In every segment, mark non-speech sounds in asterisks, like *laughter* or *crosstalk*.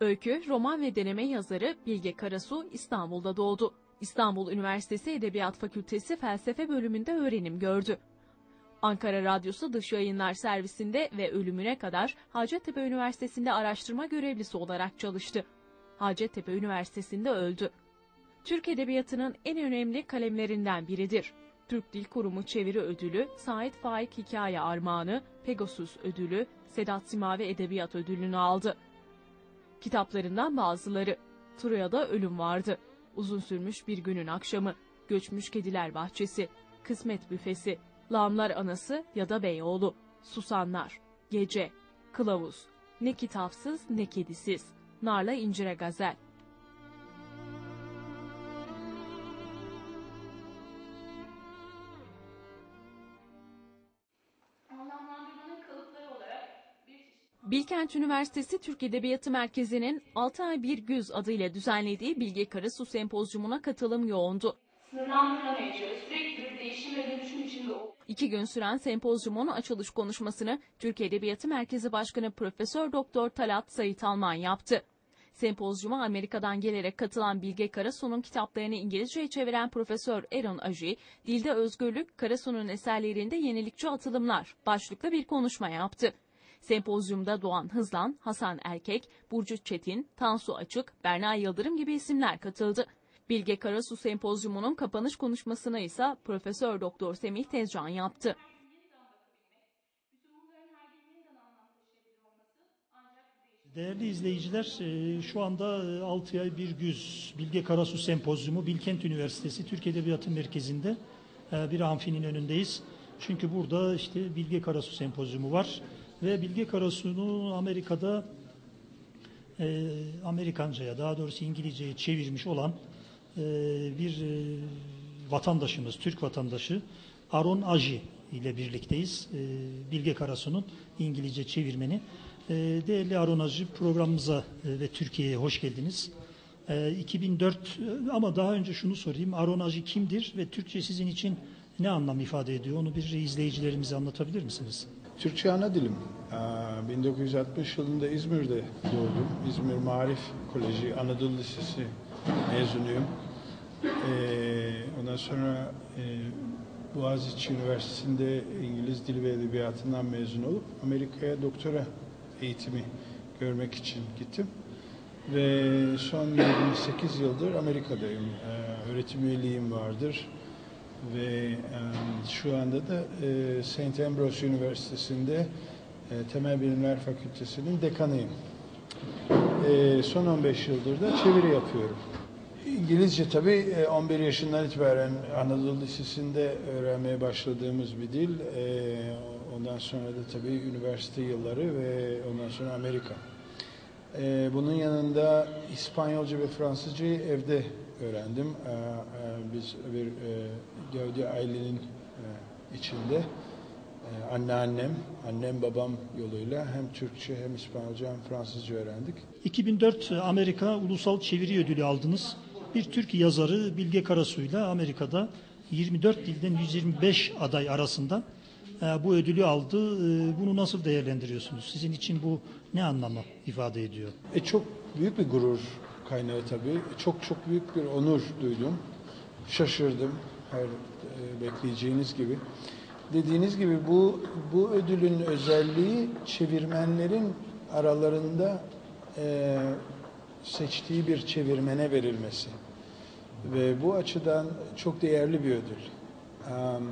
Öykü, roman ve deneme yazarı Bilge Karasu İstanbul'da doğdu. İstanbul Üniversitesi Edebiyat Fakültesi Felsefe bölümünde öğrenim gördü. Ankara Radyosu Dış Yayınlar Servisinde ve ölümüne kadar Hacettepe Üniversitesi'nde araştırma görevlisi olarak çalıştı. Hacettepe Üniversitesi'nde öldü. Türk Edebiyatı'nın en önemli kalemlerinden biridir. Türk Dil Kurumu Çeviri Ödülü, Sait Faik Hikaye Armağanı, Pegasus Ödülü, Sedat Simavi Edebiyat Ödülünü aldı. Kitaplarından bazıları. Troya'da ölüm vardı. Uzun sürmüş bir günün akşamı. Göçmüş kediler bahçesi. Kısmet büfesi. Lağımlar anası ya da Beyoğlu. Susanlar. Gece. Kılavuz. Ne kitapsız ne kedisiz. Narla incire gazel. Bilkent Üniversitesi Türk Edebiyatı Merkezi'nin 6 ay bir güz adıyla düzenlediği Bilge Karasu Sempozyumuna katılım yoğundu. sınırlandırılamayacağı sürekli bir değişim ve dönüşüm içinde olduğu İki gün süren sempozyumun açılış konuşmasını Türk Edebiyatı Merkezi Başkanı Profesör Doktor Talat Sayit Alman yaptı. Sempozyuma Amerika'dan gelerek katılan Bilge Karasu'nun kitaplarını İngilizceye çeviren Profesör Aaron Aji, Dilde Özgürlük, Karasu'nun eserlerinde yenilikçi atılımlar başlıklı bir konuşma yaptı. Sempozyumda Doğan Hızlan, Hasan Erkek, Burcu Çetin, Tansu Açık, Berna Yıldırım gibi isimler katıldı. Bilge Karasu Sempozyumu'nun kapanış konuşmasını ise Profesör Doktor Semih Tezcan yaptı. Değerli izleyiciler, e, şu anda 6 ay bir güz Bilge Karasu Sempozyumu Bilkent Üniversitesi Türk Edebiyatı Merkezi'nde e, bir amfinin önündeyiz. Çünkü burada işte Bilge Karasu Sempozyumu var ve Bilge Karasu'nu Amerika'da e, Amerikanca'ya daha doğrusu İngilizce'ye çevirmiş olan e, bir e, vatandaşımız, Türk vatandaşı Aron Aji ile birlikteyiz. E, Bilge Karasu'nun İngilizce çevirmeni. E, değerli Aron Aji programımıza e, ve Türkiye'ye hoş geldiniz. E, 2004 e, ama daha önce şunu sorayım. Aron Aji kimdir ve Türkçe sizin için ne anlam ifade ediyor? Onu bir izleyicilerimize anlatabilir misiniz? Türkçe ana dilim. Aa, 1960 yılında İzmir'de doğdum. İzmir Marif Koleji Anadolu Lisesi mezunuyum. Ee, ondan sonra e, Boğaziçi Üniversitesi'nde İngiliz Dili ve Edebiyatı'ndan mezun olup Amerika'ya doktora eğitimi görmek için gittim. Ve son 28 yıldır Amerika'dayım. Ee, öğretim üyeliğim vardır. Ve şu anda da e, St. Ambrose Üniversitesi'nde e, Temel Bilimler Fakültesi'nin dekanıyım. E, son 15 yıldır da çeviri yapıyorum. İngilizce tabii e, 11 yaşından itibaren Anadolu Lisesi'nde öğrenmeye başladığımız bir dil. Ondan sonra da tabii üniversite yılları ve ondan sonra Amerika. Bunun yanında İspanyolca ve Fransızcayı evde öğrendim. Biz bir e, Gövde ailenin e, içinde e, anneannem, annem babam yoluyla hem Türkçe hem İspanyolca hem Fransızca öğrendik. 2004 Amerika Ulusal Çeviri Ödülü aldınız. Bir Türk yazarı Bilge Karasu'yla Amerika'da 24 dilden 125 aday arasında e, bu ödülü aldı. E, Bunu nasıl değerlendiriyorsunuz? Sizin için bu ne anlamı ifade ediyor? E, çok büyük bir gurur kaynağı tabii. Çok çok büyük bir onur duydum. Şaşırdım her e, bekleyeceğiniz gibi. Dediğiniz gibi bu bu ödülün özelliği çevirmenlerin aralarında e, seçtiği bir çevirmene verilmesi. Ve bu açıdan çok değerli bir ödül. Am,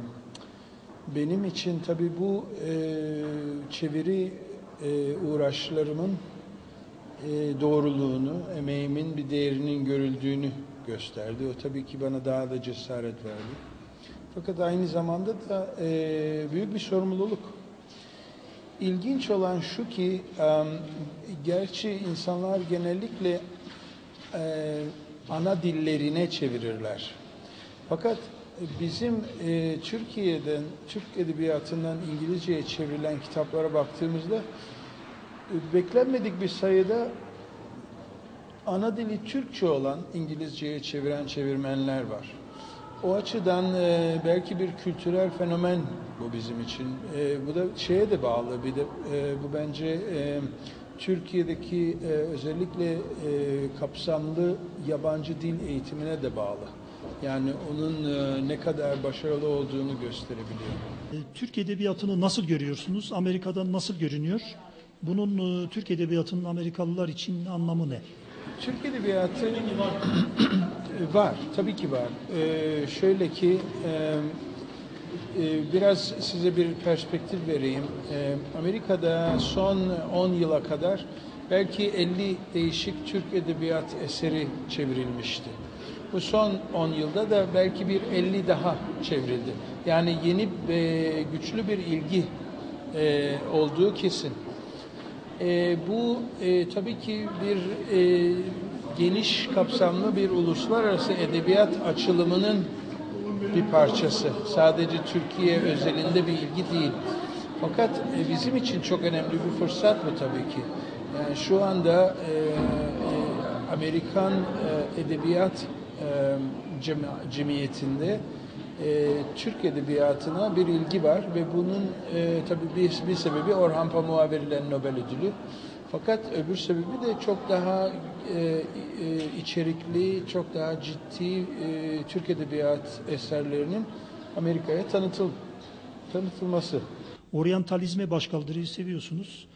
benim için tabii bu e, çeviri e, uğraşlarımın e, doğruluğunu, emeğimin bir değerinin görüldüğünü gösterdi. O tabii ki bana daha da cesaret verdi. Fakat aynı zamanda da e, büyük bir sorumluluk. İlginç olan şu ki, em, gerçi insanlar genellikle e, ana dillerine çevirirler. Fakat bizim e, Türkiye'den, Türk edebiyatından İngilizceye çevrilen kitaplara baktığımızda e, beklenmedik bir sayıda ana dili Türkçe olan İngilizceye çeviren çevirmenler var. O açıdan e, belki bir kültürel fenomen bu bizim için. E, bu da şeye de bağlı. Bir de e, bu bence e, Türkiye'deki e, özellikle e, kapsamlı yabancı dil eğitimine de bağlı. Yani onun e, ne kadar başarılı olduğunu gösterebiliyor. E, Türk Edebiyatı'nı nasıl görüyorsunuz? Amerika'da nasıl görünüyor? Bunun e, Türk Edebiyatı'nın Amerikalılar için anlamı ne? Türk Edebiyatı var, tabii ki var. Ee, şöyle ki, e, e, biraz size bir perspektif vereyim. Ee, Amerika'da son 10 yıla kadar belki 50 değişik Türk Edebiyat eseri çevrilmişti. Bu son 10 yılda da belki bir 50 daha çevrildi. Yani yeni ve güçlü bir ilgi e, olduğu kesin. E, bu e, tabii ki bir e, geniş kapsamlı bir uluslararası edebiyat açılımının bir parçası. Sadece Türkiye özelinde bir ilgi değil. Fakat e, bizim için çok önemli bir fırsat bu tabii ki. Yani şu anda e, e, Amerikan e, edebiyat e, cemi- cemiyetinde e, Türk edebiyatına bir ilgi var ve bunun e, tabii bir, bir sebebi Orhan Pamuk'a verilen Nobel ödülü. Fakat öbür sebebi de çok daha e, e, içerikli, çok daha ciddi e, Türk edebiyat eserlerinin Amerika'ya tanıtıl, tanıtılması. Oryantalizme başkaldırıyı seviyorsunuz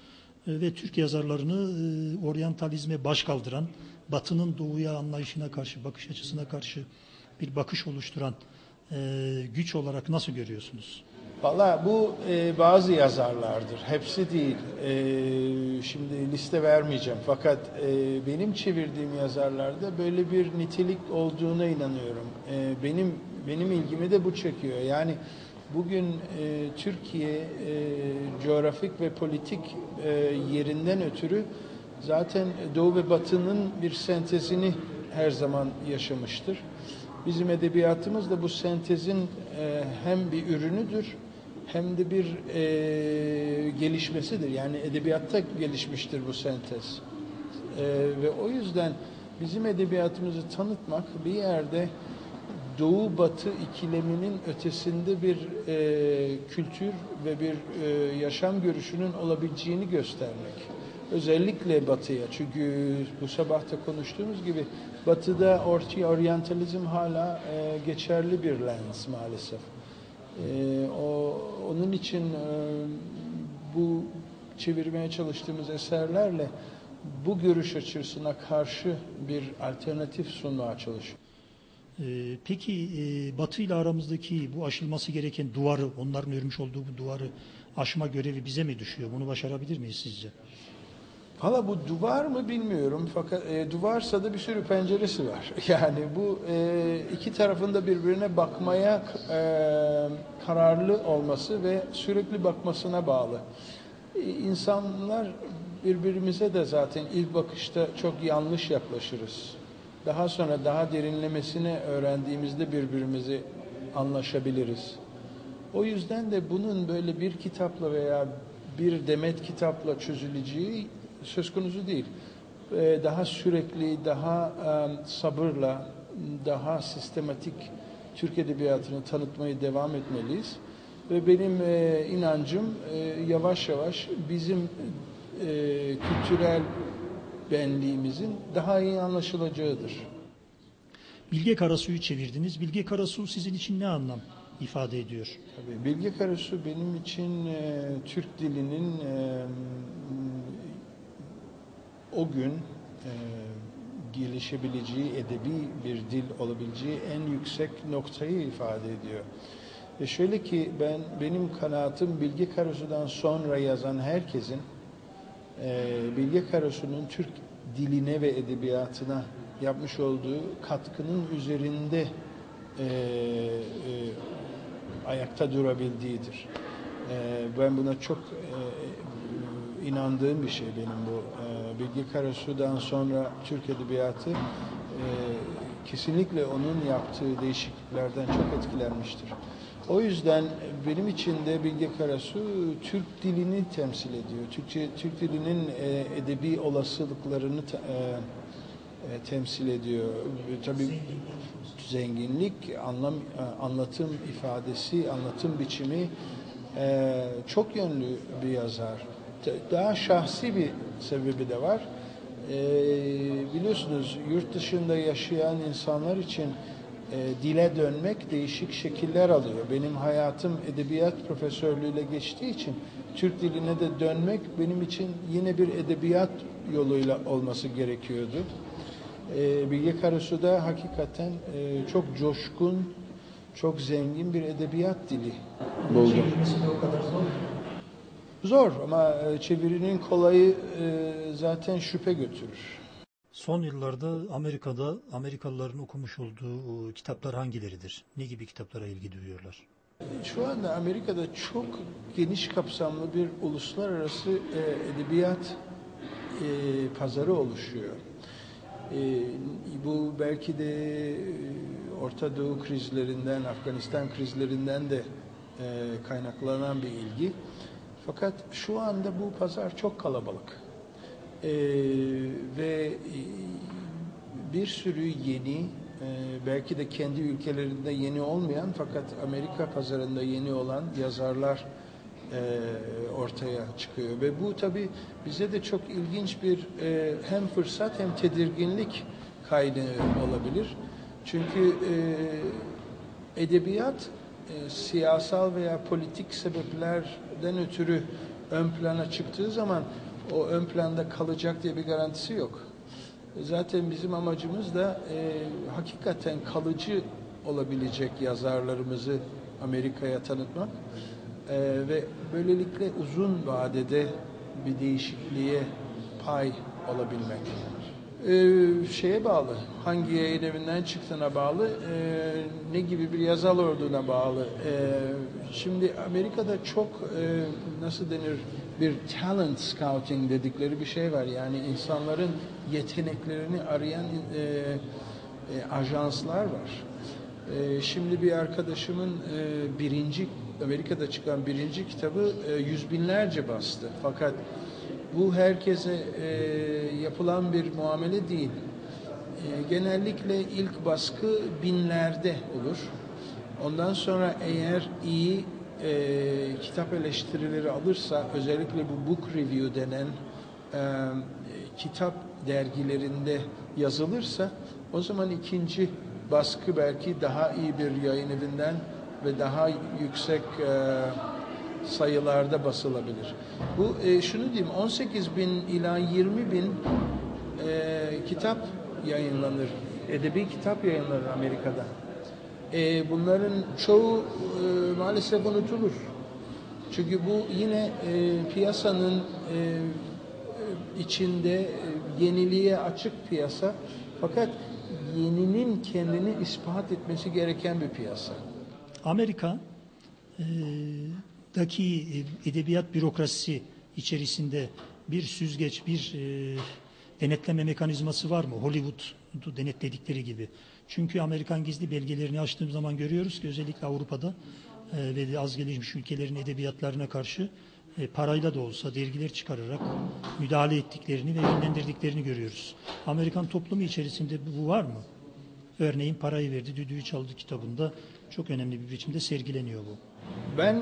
E, ve Türk yazarlarını e, oryantalizme baş kaldıran, Batı'nın doğuya anlayışına karşı, bakış açısına karşı bir bakış oluşturan e, güç olarak nasıl görüyorsunuz? Valla bu e, bazı yazarlardır. Hepsi değil. E, şimdi liste vermeyeceğim. Fakat e, benim çevirdiğim yazarlarda böyle bir nitelik olduğuna inanıyorum. E, benim benim ilgimi de bu çekiyor. Yani bugün e, Türkiye e, coğrafik ve politik e, yerinden ötürü zaten Doğu ve Batı'nın bir sentezini her zaman yaşamıştır. Bizim edebiyatımız da bu sentezin e, hem bir ürünüdür hem de bir e, gelişmesidir. Yani edebiyatta gelişmiştir bu sentez. E, ve o yüzden bizim edebiyatımızı tanıtmak bir yerde Doğu Batı ikileminin ötesinde bir e, kültür ve bir e, yaşam görüşünün olabileceğini göstermek. Özellikle Batı'ya çünkü bu sabah da konuştuğumuz gibi Batı'da orti oryantalizm hala e, geçerli bir lens maalesef. E, o onun için e, bu çevirmeye çalıştığımız eserlerle bu görüş açısına karşı bir alternatif sunmaya çalışıyoruz. E, peki e, Batı ile aramızdaki bu aşılması gereken duvarı, onların örmüş olduğu bu duvarı aşma görevi bize mi düşüyor? Bunu başarabilir miyiz sizce? Valla bu duvar mı bilmiyorum fakat e, duvarsa da bir sürü penceresi var. *laughs* Yani bu e, iki tarafında birbirine bakmaya e, kararlı olması ve sürekli bakmasına bağlı. E, insanlar birbirimize de zaten ilk bakışta çok yanlış yaklaşırız. Daha sonra daha derinlemesine öğrendiğimizde birbirimizi anlaşabiliriz. O yüzden de bunun böyle bir kitapla veya bir demet kitapla çözüleceği söz konusu değil. Ee, Daha sürekli, daha e, sabırla, daha sistematik Türk Edebiyatı'nı tanıtmaya devam etmeliyiz. Ve benim e, inancım e, yavaş yavaş bizim e, kültürel benliğimizin daha iyi anlaşılacağıdır. Bilge Karasu'yu çevirdiniz. Bilge Karasu sizin için ne anlam ifade ediyor? Tabii Bilge Karasu benim için e, Türk dilinin e, o gün e, gelişebileceği edebi bir dil olabileceği en yüksek noktayı ifade ediyor. Ve şöyle ki ben benim kanaatim Bilge Karasu'dan sonra yazan herkesin e, Bilge Karasu'nun Türk diline ve edebiyatına yapmış olduğu katkının üzerinde e, e, ayakta durabildiğidir. E, ben buna çok e, inandığım bir şey benim bu. E, Bilge Karasu'dan sonra Türk Edebiyatı e, kesinlikle onun yaptığı değişikliklerden çok etkilenmiştir. O yüzden benim için de Bilge Karasu Türk dilini temsil ediyor. Türkçe, Türk dilinin e, edebi olasılıklarını te- e, e, temsil ediyor. E, Tabii zenginlik, anlam, e, anlatım ifadesi, anlatım biçimi e, çok yönlü bir yazar. daha şahsi bir sebebi de var. Ee, biliyorsunuz yurt dışında yaşayan insanlar için e, dile dönmek değişik şekiller alıyor. Benim hayatım edebiyat profesörlüğüyle geçtiği için Türk diline de dönmek benim için yine bir edebiyat yoluyla olması gerekiyordu. Ee, Bilge Karasu'da hakikaten e, çok coşkun, çok zengin bir edebiyat dili buldum. Çevirmesi de o kadar zor ama e, çevirinin kolayı e, zaten şüphe götürür. Son yıllarda Amerika'da Amerikalıların okumuş olduğu kitaplar hangileridir? Ne gibi kitaplara ilgi duyuyorlar? Şu anda Amerika'da çok geniş kapsamlı bir uluslararası e, edebiyat pazarı oluşuyor. Bu belki de Orta Doğu krizlerinden, Afganistan krizlerinden de kaynaklanan bir ilgi. Fakat şu anda bu pazar çok kalabalık. E, ve e, bir sürü yeni, e, belki de kendi ülkelerinde yeni olmayan fakat Amerika pazarında yeni olan yazarlar e, ortaya çıkıyor. Ve bu tabii bize de çok ilginç bir hem fırsat hem tedirginlik kaynağı olabilir. Çünkü edebiyat siyasal veya politik sebeplerden ötürü ön plana çıktığı zaman o ön planda kalacak diye bir garantisi yok. Zaten bizim amacımız da e, hakikaten kalıcı olabilecek yazarlarımızı Amerika'ya tanıtmak E, ve böylelikle uzun vadede bir değişikliğe pay olabilmek. E, şeye bağlı, hangi yayın evinden çıktığına bağlı, e, ne gibi bir yazar olduğuna bağlı. E, şimdi Amerika'da çok e, nasıl denir bir talent scouting dedikleri bir şey var. Yani insanların yeteneklerini arayan e, e, ajanslar var. E, şimdi bir arkadaşımın e, birinci Amerika'da çıkan birinci kitabı e, yüz binlerce bastı. Fakat bu herkese e, yapılan bir muamele değil. E, genellikle ilk baskı binlerde olur. Ondan sonra eğer iyi e, kitap eleştirileri alırsa, özellikle bu book review denen e, kitap dergilerinde yazılırsa, o zaman ikinci baskı belki daha iyi bir yayın evinden ve daha yüksek e, sayılarda basılabilir. Bu e, şunu diyeyim 18 bin ila 20 bin e, kitap yayınlanır. Edebi kitap yayınlanır Amerika'da. E, bunların çoğu e, maalesef unutulur. Çünkü bu yine e, piyasanın e, içinde e, yeniliğe açık piyasa. Fakat yeninin kendini ispat etmesi gereken bir piyasa. Amerika e, daki e, edebiyat bürokrasisi içerisinde bir süzgeç, bir e, denetleme mekanizması var mı? Hollywood'u denetledikleri gibi. Çünkü Amerikan gizli belgelerini açtığım zaman görüyoruz ki özellikle Avrupa'da e, ve az gelişmiş ülkelerin edebiyatlarına karşı parayla da olsa dergiler çıkararak müdahale ettiklerini ve yönlendirdiklerini görüyoruz. Amerikan toplumu içerisinde bu var mı? Örneğin parayı verdi, düdüğü çaldı kitabında çok önemli bir biçimde sergileniyor bu. Ben e,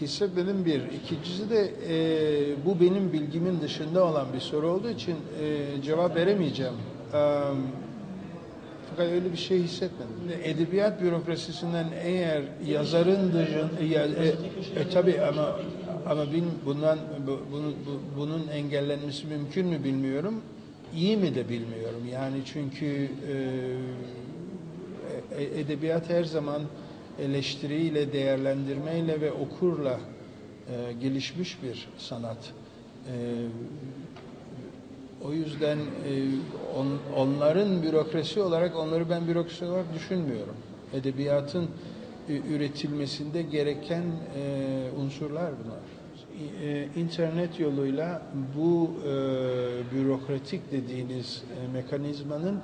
hissetmedim bir. İkincisi de e, bu benim bilgimin dışında olan bir soru olduğu için e, cevap veremeyeceğim. E, fakat öyle bir şey hissetmedim. Edebiyat bürokrasisinden eğer yazarın dışında, ya, e, e, tabii ama ama bin, bundan bu, bunun, bu, bunun engellenmesi mümkün mü bilmiyorum. İyi mi de bilmiyorum. Yani çünkü e, e, edebiyat her zaman eleştiriyle, değerlendirmeyle ve okurla e, gelişmiş bir sanat. E, o yüzden e, on, onların bürokrasi olarak, onları ben bürokrasi olarak düşünmüyorum. Edebiyatın e, üretilmesinde gereken e, unsurlar bunlar. E, internet yoluyla bu e, bürokratik dediğiniz e, mekanizmanın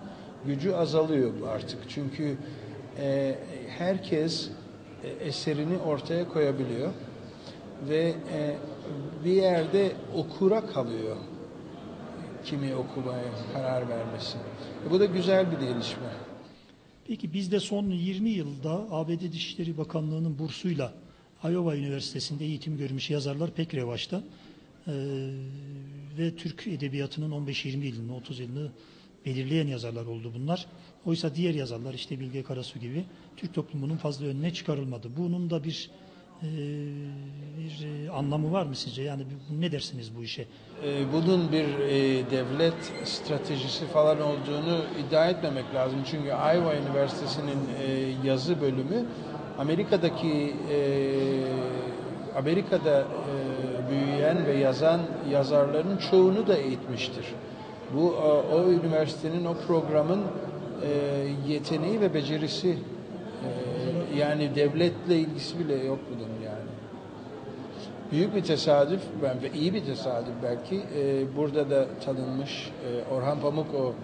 gücü azalıyor artık. Çünkü e, herkes e, eserini ortaya koyabiliyor ve e, bir yerde okura kalıyor kimi okumaya karar vermesi. E, bu da güzel bir gelişme. Peki bizde son 20 yılda ABD Dışişleri Bakanlığı'nın bursuyla Iowa Üniversitesi'nde eğitim görmüş yazarlar pek revaçta. e, ve Türk edebiyatının 15-20 yılını, 30 yılını belirleyen yazarlar oldu bunlar. Oysa diğer yazarlar işte Bilge Karasu gibi Türk toplumunun fazla önüne çıkarılmadı. Bunun da bir e, bir e, anlamı var mı sizce? Yani ne dersiniz bu işe? Ee, bunun bir e, devlet stratejisi falan olduğunu iddia etmemek lazım. Çünkü Iowa Üniversitesi'nin e, yazı bölümü Amerika'daki e, Amerika'da e, büyüyen ve yazan yazarların çoğunu da eğitmiştir. Bu o üniversitenin o programın e, yeteneği ve becerisi e, yani devletle ilgisi bile yok bunun yani. Büyük bir tesadüf ben ve iyi bir tesadüf belki e, burada da tanınmış Orhan Pamuk o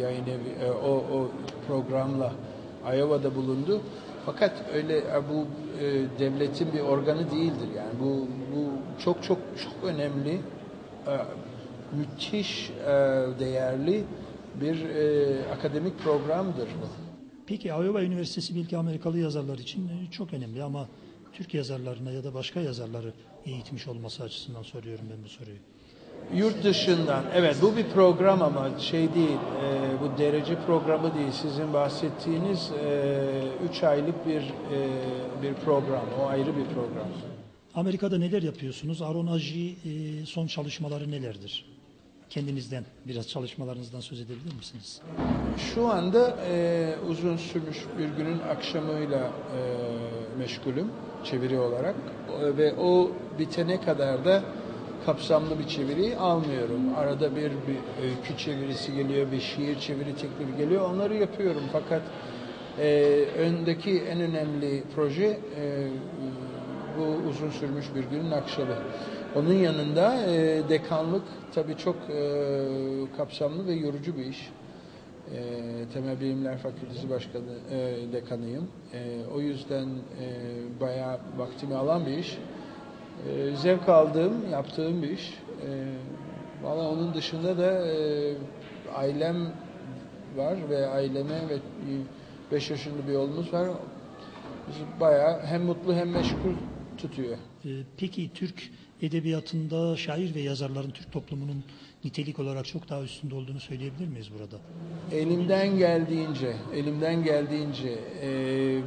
yayın evi, o, o programla Iowa'da bulundu. Fakat öyle bu e, devletin bir organı değildir yani bu bu çok çok çok önemli e, müthiş e, değerli bir e, akademik programdır bu. Peki Iowa Üniversitesi belki Amerikalı yazarlar için e, çok önemli ama Türk yazarlarına ya da başka yazarları eğitmiş olması açısından soruyorum ben bu soruyu. Yurt dışından, evet bu bir program ama şey değil, e, bu derece programı değil. Sizin bahsettiğiniz 3 aylık bir e, bir program, o ayrı bir program. Amerika'da neler yapıyorsunuz? Aron Aji e, son çalışmaları nelerdir? Kendinizden biraz çalışmalarınızdan söz edebilir misiniz? Şu anda e, uzun sürmüş bir günün akşamıyla e, meşgulüm çeviri olarak E, ve o bitene kadar da kapsamlı bir çeviriyi almıyorum. Arada bir, bir öykü çevirisi geliyor, bir şiir çeviri teklifi geliyor. Onları yapıyorum fakat e, öndeki en önemli proje e, bu uzun sürmüş bir günün akşamı. Onun yanında e, dekanlık tabii çok e, kapsamlı ve yorucu bir iş. E, Temel Bilimler Fakültesi Başkanı e, dekanıyım. E, o yüzden e, bayağı vaktimi alan bir iş. E, zevk aldığım, yaptığım bir iş. E, Valla onun dışında da e, ailem var ve aileme ve 5 yaşında bir oğlumuz var. Bizi bayağı hem mutlu hem meşgul tutuyor. E, peki Türk edebiyatında şair ve yazarların Türk toplumunun nitelik olarak çok daha üstünde olduğunu söyleyebilir miyiz burada? Elimden geldiğince, elimden geldiğince e,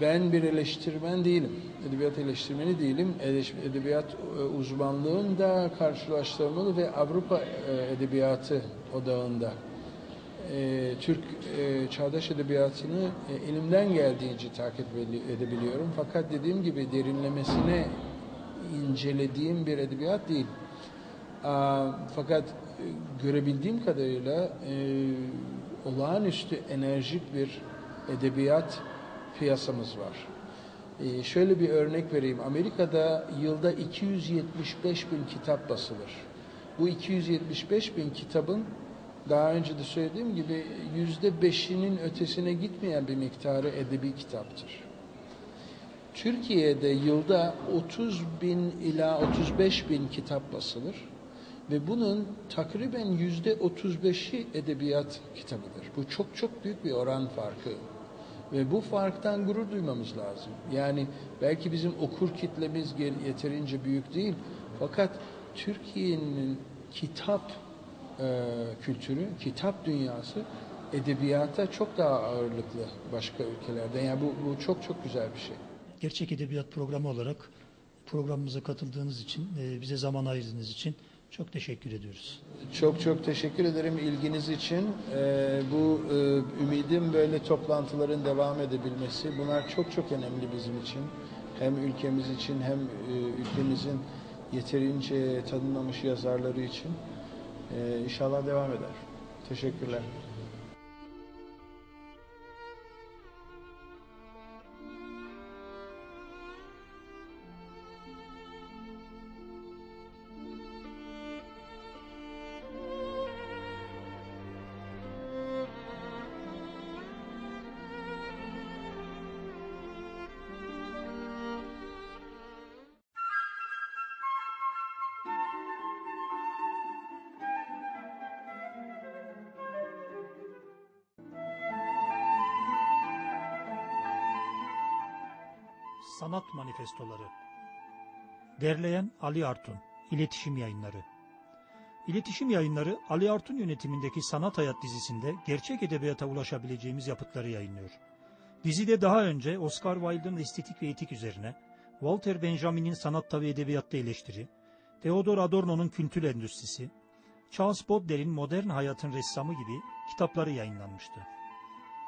ben bir eleştirmen değilim. Edebiyat eleştirmeni değilim. Edebiyat e, uzmanlığım da karşılaştırmalı ve Avrupa e, edebiyatı odağında. E, Türk çağdaş edebiyatını elimden geldiğince takip ede- edebiliyorum. Fakat dediğim gibi derinlemesine incelediğim bir edebiyat değil. Fakat e, görebildiğim kadarıyla e, olağanüstü enerjik bir edebiyat piyasamız var. E, şöyle bir örnek vereyim. Amerika'da yılda 275 bin kitap basılır. Bu 275 bin kitabın daha önce de söylediğim gibi yüzde beşinin ötesine gitmeyen bir miktarı edebi kitaptır. Türkiye'de yılda 30 bin ila 35 bin kitap basılır ve bunun takriben yüzde 35'i edebiyat kitabıdır. Bu çok çok büyük bir oran farkı ve bu farktan gurur duymamız lazım. Yani belki bizim okur kitlemiz yeterince büyük değil fakat Türkiye'nin kitap e, kültürü, kitap dünyası edebiyata çok daha ağırlıklı başka ülkelerde. Yani bu, bu çok çok güzel bir şey. Gerçek Edebiyat Programı olarak programımıza katıldığınız için, e, bize zaman ayırdığınız için çok teşekkür ediyoruz. Çok çok teşekkür ederim ilginiz için. Ee, bu e, ümidim böyle toplantıların devam edebilmesi. Bunlar çok çok önemli bizim için. Hem ülkemiz için hem e, ülkemizin yeterince tanınmamış yazarları için. Ee, inşallah devam eder. Teşekkürler. Sanat Manifestoları Derleyen Ali Artun İletişim Yayınları İletişim Yayınları Ali Artun yönetimindeki Sanat Hayat dizisinde gerçek edebiyata ulaşabileceğimiz yapıtları yayınlıyor. Dizide daha önce Oscar Wilde'ın estetik ve etik üzerine, Walter Benjamin'in sanatta ve edebiyatta eleştiri, Theodor Adorno'nun kültür endüstrisi, Charles Baudelaire'in modern hayatın ressamı gibi kitapları yayınlanmıştı.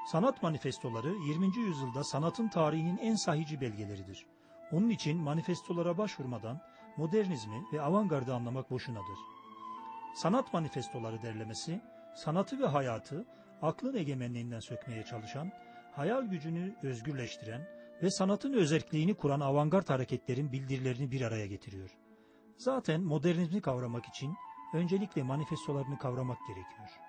Sanat manifestoları 20. yüzyılda sanatın tarihinin en sahici belgeleridir. Onun için manifestolara başvurmadan modernizmi ve avantgardı anlamak boşunadır. Sanat manifestoları derlemesi, sanatı ve hayatı aklın egemenliğinden sökmeye çalışan, hayal gücünü özgürleştiren ve sanatın özelliğini kuran avantgard hareketlerin bildirilerini bir araya getiriyor. Zaten modernizmi kavramak için öncelikle manifestolarını kavramak gerekiyor.